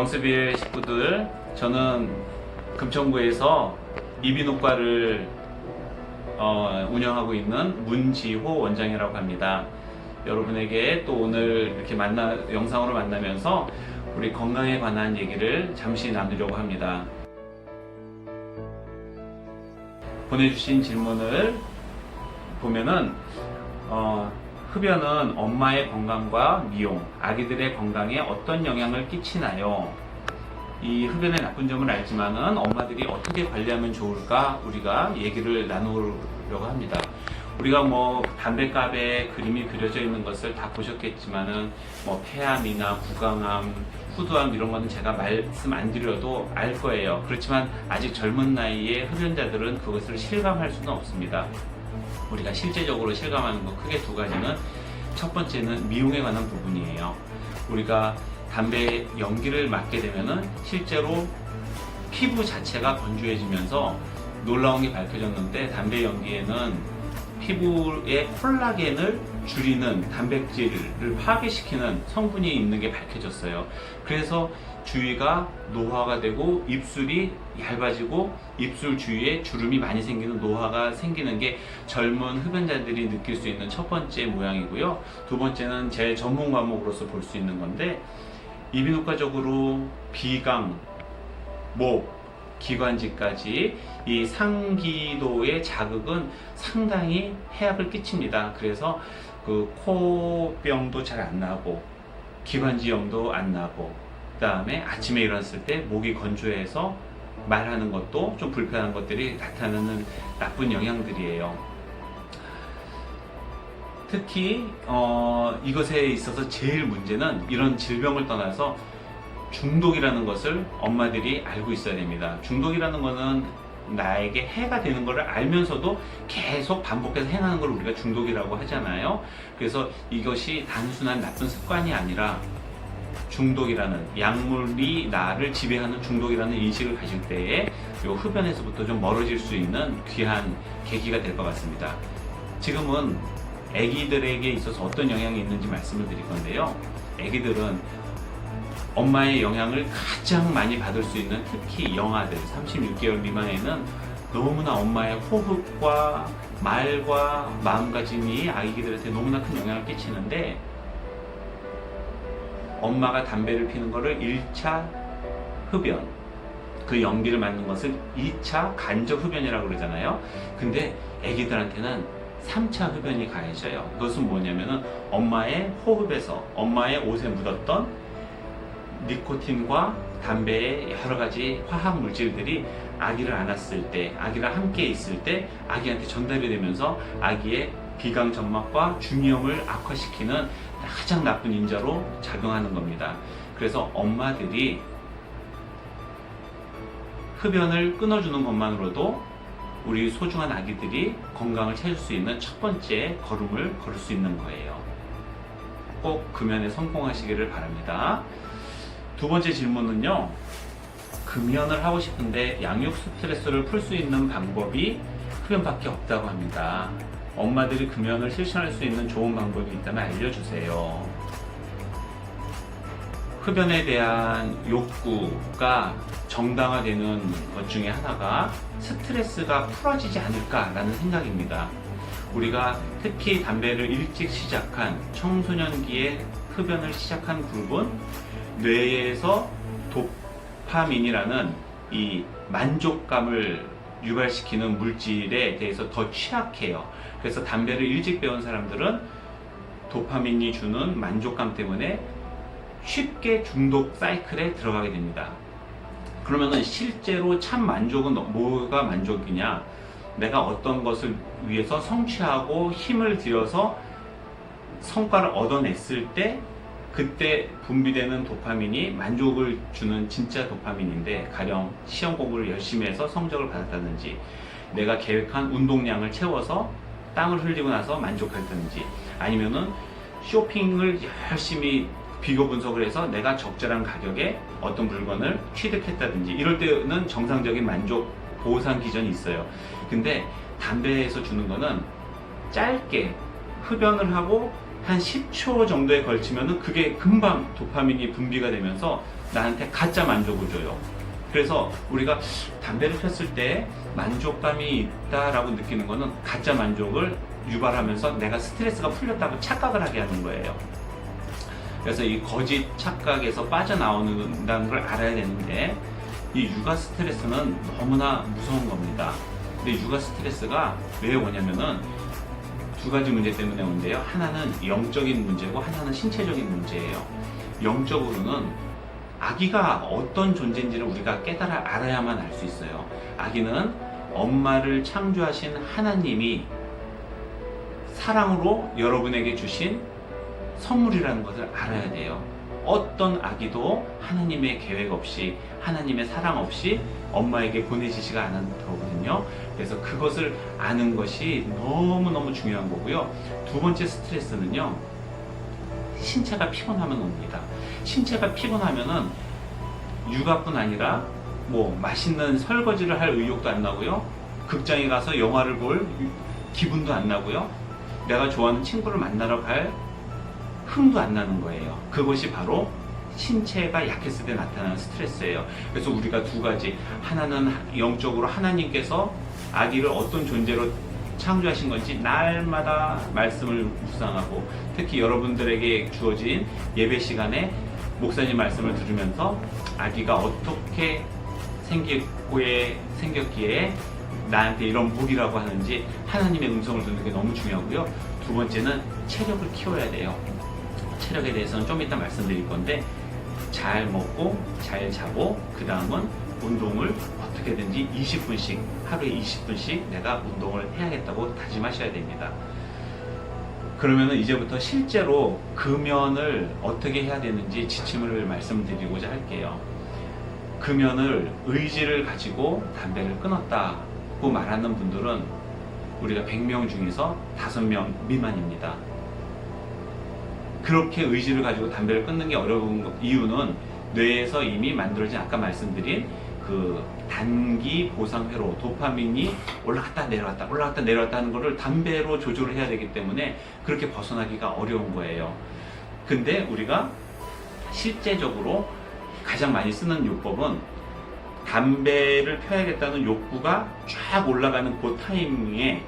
영수비엘 식구들, 저는 금천구에서 이비인후과를 어, 운영하고 있는 문지호 원장이라고 합니다. 여러분에게 또 오늘 이렇게 만나 영상으로 만나면서 우리 건강에 관한 얘기를 잠시 나누려고 합니다. 보내주신 질문을 보면은 어, 흡연은 엄마의 건강과 미용, 아기들의 건강에 어떤 영향을 끼치나요? 이 흡연의 나쁜 점을 알지만은 엄마들이 어떻게 관리하면 좋을까 우리가 얘기를 나누려고 합니다. 우리가 뭐 담배갑에 그림이 그려져 있는 것을 다 보셨겠지만은 뭐 폐암이나 구강암, 후두암 이런 거는 제가 말씀 안 드려도 알 거예요. 그렇지만 아직 젊은 나이에 흡연자들은 그것을 실감할 수는 없습니다. 우리가 실제적으로 실감하는 것 크게 두 가지는 첫 번째는 미용에 관한 부분이에요. 우리가 담배 연기를 맡게 되면은 실제로 피부 자체가 건조해지면서 놀라운 게 밝혀졌는데 담배 연기에는 피부의 콜라겐을 줄이는 단백질을 파괴시키는 성분이 있는 게 밝혀졌어요. 그래서 주위가 노화가 되고 입술이 얇아지고 입술 주위에 주름이 많이 생기는 노화가 생기는 게 젊은 흡연자들이 느낄 수 있는 첫 번째 모양이고요. 두 번째는 제 전문 과목으로서 볼 수 있는 건데 이비인후과적으로 비강, 목, 기관지까지 이 상기도의 자극은 상당히 해악을 끼칩니다. 그래서 그 코병도 잘 안 나고 기관지염도 안 나고 그 다음에 아침에 일어났을 때 목이 건조해서 말하는 것도 좀 불편한 것들이 나타나는 나쁜 영향들이에요. 특히 어, 이것에 있어서 제일 문제는 이런 질병을 떠나서 중독이라는 것을 엄마들이 알고 있어야 됩니다. 중독이라는 것은 나에게 해가 되는 것을 알면서도 계속 반복해서 행하는 걸 우리가 중독이라고 하잖아요. 그래서 이것이 단순한 나쁜 습관이 아니라 중독이라는 약물이 나를 지배하는 중독이라는 인식을 가질 때에 요 흡연에서부터 좀 멀어질 수 있는 귀한 계기가 될 것 같습니다. 지금은 아기들에게 있어서 어떤 영향이 있는지 말씀을 드릴 건데요. 아기들은 엄마의 영향을 가장 많이 받을 수 있는 특히 영아들 36개월 미만에는 너무나 엄마의 호흡과 말과 마음가짐이 아기들한테 너무나 큰 영향을 끼치는데 엄마가 담배를 피는 것을 1차 흡연 그 연기를 맡는 것을 2차 간접 흡연이라고 그러잖아요. 근데 아기들한테는 3차 흡연이 가해져요. 이것은 뭐냐면은 엄마의 호흡에서 엄마의 옷에 묻었던 니코틴과 담배의 여러 가지 화학 물질들이 아기를 안았을 때, 아기랑 함께 있을 때 아기한테 전달이 되면서 아기의 비강 점막과 중이염을 악화시키는 가장 나쁜 인자로 작용하는 겁니다. 그래서 엄마들이 흡연을 끊어주는 것만으로도 우리 소중한 아기들이 건강을 찾을 수 있는 첫 번째 걸음을 걸을 수 있는 거예요. 꼭 금연에 성공하시기를 바랍니다. 두 번째 질문은요. 금연을 하고 싶은데 양육 스트레스를 풀 수 있는 방법이 흡연밖에 없다고 합니다. 엄마들이 금연을 실천할 수 있는 좋은 방법이 있다면 알려주세요. 흡연에 대한 욕구가 정당화되는 것 중에 하나가 스트레스가 풀어지지 않을까라는 생각입니다. 우리가 특히 담배를 일찍 시작한 청소년기에 흡연을 시작한 그룹은 뇌에서 도파민이라는 이 만족감을 유발시키는 물질에 대해서 더 취약해요. 그래서 담배를 일찍 배운 사람들은 도파민이 주는 만족감 때문에 쉽게 중독 사이클에 들어가게 됩니다. 그러면은 실제로 참 만족은 뭐가 만족이냐? 내가 어떤 것을 위해서 성취하고 힘을 들여서 성과를 얻어냈을 때 그때 분비되는 도파민이 만족을 주는 진짜 도파민인데 가령 시험 공부를 열심히 해서 성적을 받았다든지 내가 계획한 운동량을 채워서 땀을 흘리고 나서 만족했다든지 아니면은 쇼핑을 열심히 비교 분석을 해서 내가 적절한 가격에 어떤 물건을 취득했다든지 이럴 때는 정상적인 만족 보상 기전이 있어요. 근데 담배에서 주는 거는 짧게 흡연을 하고 한 10초 정도에 걸치면은 그게 금방 도파민이 분비가 되면서 나한테 가짜 만족을 줘요. 그래서 우리가 담배를 폈을 때 만족감이 있다라고 느끼는 거는 가짜 만족을 유발하면서 내가 스트레스가 풀렸다고 착각을 하게 하는 거예요. 그래서 이 거짓 착각에서 빠져나오는다는 걸 알아야 되는데 이 육아 스트레스는 너무나 무서운 겁니다. 근데 육아 스트레스가 왜 오냐면은 두 가지 문제 때문에 온대요. 하나는 영적인 문제고 하나는 신체적인 문제예요. 영적으로는 아기가 어떤 존재인지를 우리가 깨달아 알아야만 알 수 있어요. 아기는 엄마를 창조하신 하나님이 사랑으로 여러분에게 주신 선물이라는 것을 알아야 돼요. 어떤 아기도 하나님의 계획 없이 하나님의 사랑 없이 엄마에게 보내지지가 않은 거거든요. 그래서 그것을 아는 것이 너무너무 중요한 거고요. 두 번째 스트레스는요. 신체가 피곤하면 옵니다. 신체가 피곤하면은 육아뿐 아니라 뭐 맛있는 설거지를 할 의욕도 안 나고요. 극장에 가서 영화를 볼 기분도 안 나고요. 내가 좋아하는 친구를 만나러 갈 흥도 안 나는 거예요. 그것이 바로 신체가 약했을 때 나타나는 스트레스예요. 그래서 우리가 두 가지 하나는 영적으로 하나님께서 아기를 어떤 존재로 창조하신 건지 날마다 말씀을 묵상하고 특히 여러분들에게 주어진 예배 시간에 목사님 말씀을 들으면서 아기가 어떻게 생기고에 생겼기에 나한테 이런 복이라고 하는지 하나님의 음성을 듣는 게 너무 중요하고요. 두 번째는 체력을 키워야 돼요. 체력에 대해서는 좀 이따 말씀드릴 건데 잘 먹고 잘 자고 그 다음은 운동을 어떻게든지 20분씩 하루에 20분씩 내가 운동을 해야겠다고 다짐하셔야 됩니다. 그러면은 이제부터 실제로 금연을 어떻게 해야 되는지 지침을 말씀드리고자 할게요. 금연을 의지를 가지고 담배를 끊었다고 말하는 분들은 우리가 100명 중에서 5명 미만입니다. 그렇게 의지를 가지고 담배를 끊는 게 어려운 거- 이유는 뇌에서 이미 만들어진 아까 말씀드린 그 단기 보상 회로 도파민이 올라갔다 내려왔다 올라갔다 내려왔다 하는 거를 담배로 조절을 해야 되기 때문에 그렇게 벗어나기가 어려운 거예요. 근데 우리가 실제적으로 가장 많이 쓰는 요법은 담배를 펴야겠다는 욕구가 쫙 올라가는 그 타이밍에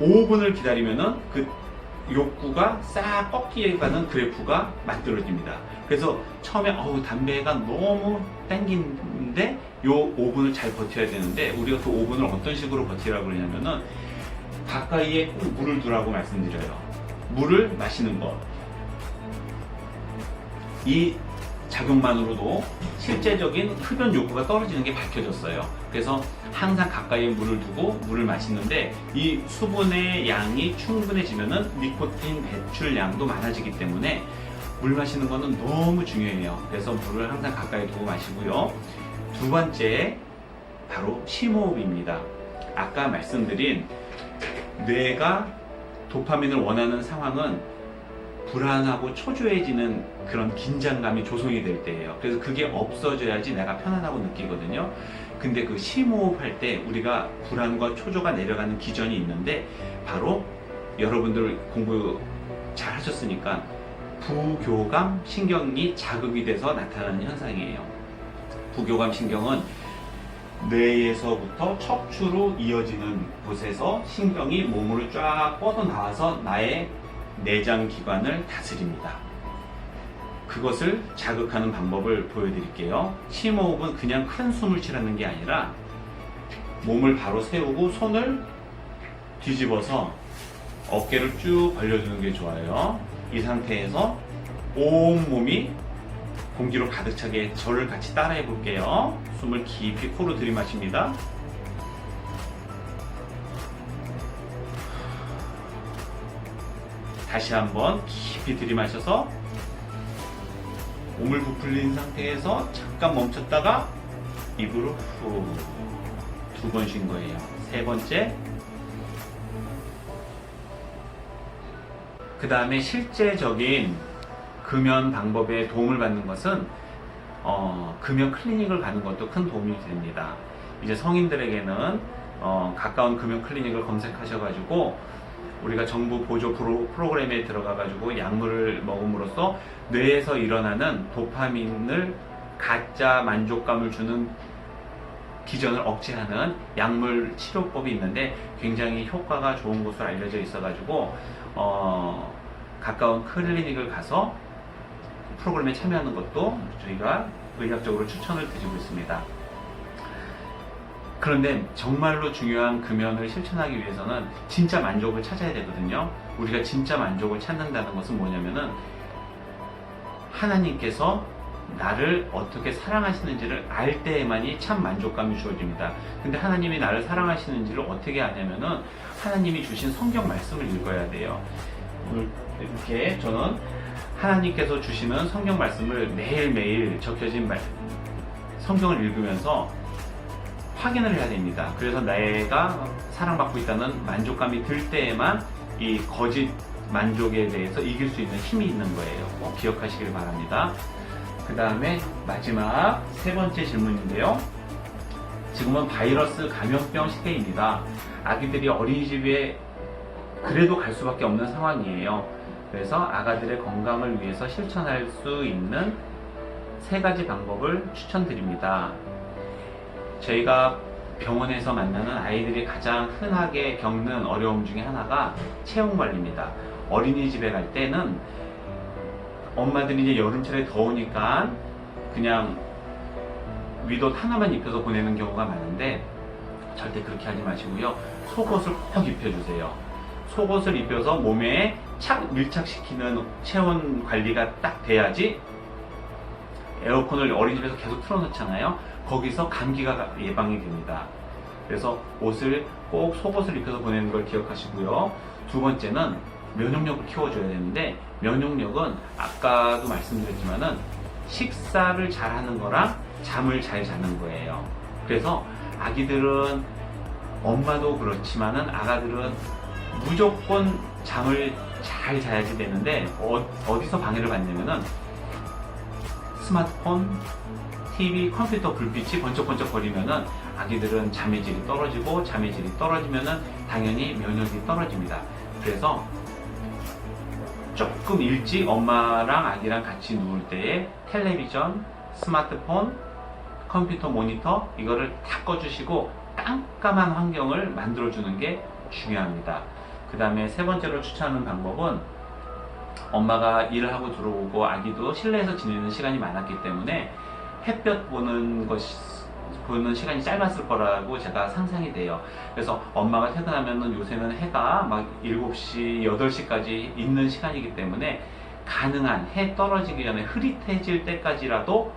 5분을 기다리면은 그 욕구가 싹 꺾이게 가는 그래프가 만들어집니다. 그래서 처음에 어우 담배가 너무 땡기는데 요 5분을 잘 버텨야 되는데 우리가 그 5분을 어떤 식으로 버티라고 그러냐면은 가까이에 꼭 물을 두라고 말씀드려요. 물을 마시는 것. 이 작용만으로도 실제적인 흡연 욕구가 떨어지는 게 밝혀졌어요. 그래서 항상 가까이에 물을 두고 물을 마시는데 이 수분의 양이 충분해지면은 니코틴 배출량도 많아지기 때문에 물 마시는 거는 너무 중요해요. 그래서 물을 항상 가까이 두고 마시고요. 두 번째 바로 심호흡입니다. 아까 말씀드린 뇌가 도파민을 원하는 상황은 불안하고 초조해지는 그런 긴장감이 조성이 될 때예요. 그래서 그게 없어져야지 내가 편안하고 느끼거든요. 근데 그 심호흡할 때 우리가 불안과 초조가 내려가는 기전이 있는데 바로 여러분들 공부 잘 하셨으니까 부교감 신경이 자극이 돼서 나타나는 현상이에요. 부교감 신경은 뇌에서부터 척추로 이어지는 곳에서 신경이 몸으로 쫙 뻗어 나와서 나의 내장 기관을 다스립니다. 그것을 자극하는 방법을 보여드릴게요. 심호흡은 그냥 큰 숨을 치라는 게 아니라 몸을 바로 세우고 손을 뒤집어서 어깨를 쭉 벌려주는 게 좋아요. 이 상태에서 온 몸이 공기로 가득 차게 저를 같이 따라해 볼게요. 숨을 깊이 코로 들이마십니다. 다시 한번 깊이 들이마셔서 몸을 부풀린 상태에서 잠깐 멈췄다가 입으로 후 두 번 쉰 거예요. 세 번째 그 다음에 실제적인 금연 방법에 도움을 받는 것은 어, 금연 클리닉을 가는 것도 큰 도움이 됩니다. 이제 성인들에게는 어, 가까운 금연 클리닉을 검색하셔가지고 우리가 정부 보조 프로, 프로그램에 들어가 가지고 약물을 먹음으로써 뇌에서 일어나는 도파민을 가짜 만족감을 주는 기전을 억제하는 약물 치료법이 있는데 굉장히 효과가 좋은 것으로 알려져 있어 가지고 어, 가까운 클리닉을 가서 프로그램에 참여하는 것도 저희가 의학적으로 추천을 드리고 있습니다. 그런데 정말로 중요한 금연을 실천하기 위해서는 진짜 만족을 찾아야 되거든요. 우리가 진짜 만족을 찾는다는 것은 뭐냐면은 하나님께서 나를 어떻게 사랑하시는지를 알 때에만이 참 만족감이 주어집니다. 근데 하나님이 나를 사랑하시는지를 어떻게 아냐면은 하나님이 주신 성경 말씀을 읽어야 돼요. 이렇게 저는 하나님께서 주시는 성경 말씀을 매일매일 적혀진 말, 성경을 읽으면서 확인을 해야 됩니다. 그래서 내가 사랑받고 있다는 만족감이 들 때에만 이 거짓 만족에 대해서 이길 수 있는 힘이 있는 거예요. 꼭 기억하시길 바랍니다. 그 다음에 마지막 세 번째 질문인데요. 지금은 바이러스 감염병 시대입니다. 아기들이 어린이집에 그래도 갈 수밖에 없는 상황이에요. 그래서 아가들의 건강을 위해서 실천할 수 있는 세 가지 방법을 추천드립니다. 저희가 병원에서 만나는 아이들이 가장 흔하게 겪는 어려움 중에 하나가 체온 관리입니다. 어린이집에 갈 때는 엄마들이 이제 여름철에 더우니까 그냥 위옷 하나만 입혀서 보내는 경우가 많은데 절대 그렇게 하지 마시고요. 속옷을 꼭 입혀주세요. 속옷을 입혀서 몸에 착 밀착시키는 체온 관리가 딱 돼야지 에어컨을 어린이집에서 계속 틀어놓잖아요. 거기서 감기가 예방이 됩니다. 그래서 옷을 꼭 속옷을 입혀서 보내는 걸 기억하시고요. 두 번째는 면역력을 키워줘야 되는데 면역력은 아까도 말씀드렸지만은 식사를 잘 하는 거랑 잠을 잘 자는 거예요. 그래서 아기들은 엄마도 그렇지만은 아가들은 무조건 잠을 잘 자야지 되는데 어, 어디서 방해를 받냐면은 스마트폰, TV, 컴퓨터 불빛이 번쩍번쩍 거리면은 아기들은 잠의 질이 떨어지고 잠의 질이 떨어지면은 당연히 면역이 떨어집니다. 그래서 조금 일찍 엄마랑 아기랑 같이 누울 때에 텔레비전, 스마트폰, 컴퓨터 모니터 이거를 다 꺼주시고 깜깜한 환경을 만들어주는 게 중요합니다. 그 다음에 세 번째로 추천하는 방법은 엄마가 일을 하고 들어오고 아기도 실내에서 지내는 시간이 많았기 때문에 햇볕 보는 것이 보는 시간이 짧았을 거라고 제가 상상이 돼요. 그래서 엄마가 퇴근하면은 요새는 해가 막 7시, 8시까지 있는 시간이기 때문에 가능한 해 떨어지기 전에 흐릿해질 때까지라도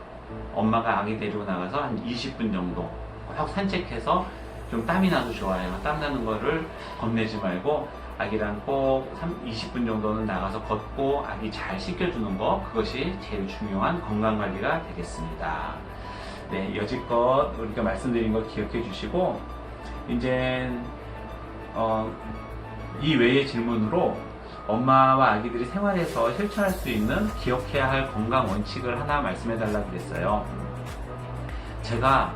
엄마가 아기 데리고 나가서 한 20분 정도 꼭 산책해서 좀 땀이 나도 좋아요. 땀 나는 거를 겁내지 말고 아기랑 꼭 20분 정도는 나가서 걷고 아기 잘 씻겨주는 거 그것이 제일 중요한 건강 관리가 되겠습니다. 네, 여지껏 우리가 말씀드린 거 기억해 주시고 이제 어, 이 외의 질문으로 엄마와 아기들이 생활에서 실천할 수 있는 기억해야 할 건강 원칙을 하나 말씀해 달라고 그랬어요. 제가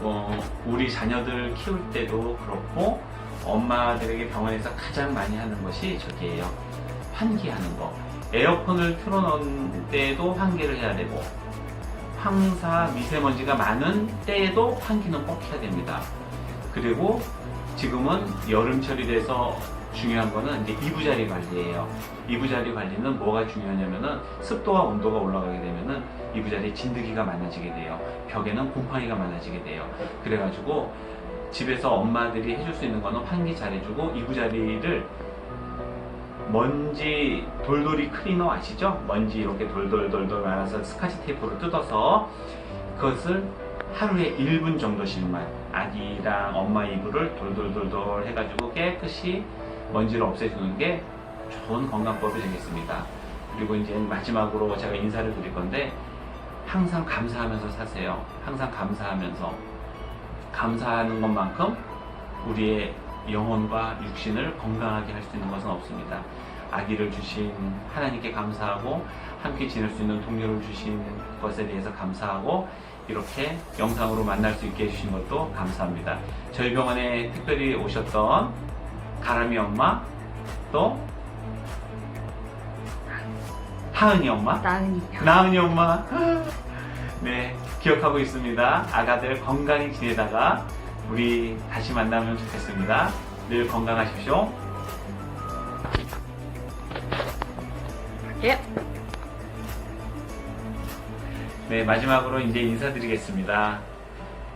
어, 우리 자녀들 키울 때도 그렇고 엄마들에게 병원에서 가장 많이 하는 것이 저기예요. 환기하는 거. 에어컨을 틀어놓은 때에도 환기를 해야 되고 황사 미세먼지가 많은 때에도 환기는 꼭 해야 됩니다. 그리고 지금은 여름철이 돼서 중요한 거는 이제 이부자리 관리예요. 이부자리 관리는 뭐가 중요하냐면은 습도와 온도가 올라가게 되면은 이부자리에 진드기가 많아지게 돼요. 벽에는 곰팡이가 많아지게 돼요. 그래가지고 집에서 엄마들이 해줄 수 있는 거는 환기 잘해주고 이부자리를 먼지 돌돌이 클리너 아시죠? 먼지 이렇게 돌돌돌돌 말아서 스카치 테이프로 뜯어서 그것을 하루에 1분 정도씩만 아기랑 엄마 이불을 돌돌돌돌 해가지고 깨끗이 먼지를 없애주는 게 좋은 건강법이 되겠습니다. 그리고 이제 마지막으로 제가 인사를 드릴 건데 항상 감사하면서 사세요. 항상 감사하면서 감사하는 것만큼 우리의 영혼과 육신을 건강하게 할 수 있는 것은 없습니다. 아기를 주신 하나님께 감사하고 함께 지낼 수 있는 동료를 주신 것에 대해서 감사하고 이렇게 영상으로 만날 수 있게 해주신 것도 감사합니다. 저희 병원에 특별히 오셨던 가람이 엄마, 또 하은이 엄마, 나은이요. 나은이 엄마. 네, 기억하고 있습니다. 아가들 건강히 지내다가 우리 다시 만나면 좋겠습니다. 늘 건강하십시오. 예. 네, 마지막으로 이제 인사드리겠습니다.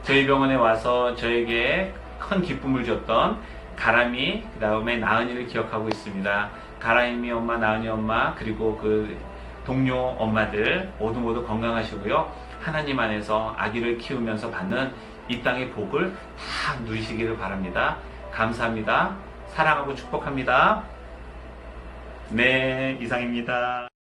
저희 병원에 와서 저에게 큰 기쁨을 줬던 가람이, 그 다음에 나은이를 기억하고 있습니다. 가람이 엄마, 나은이 엄마, 그리고 그 동료 엄마들 모두 모두 건강하시고요. 하나님 안에서 아기를 키우면서 받는 이 땅의 복을 다 누리시기를 바랍니다. 감사합니다. 사랑하고 축복합니다. 네, 이상입니다.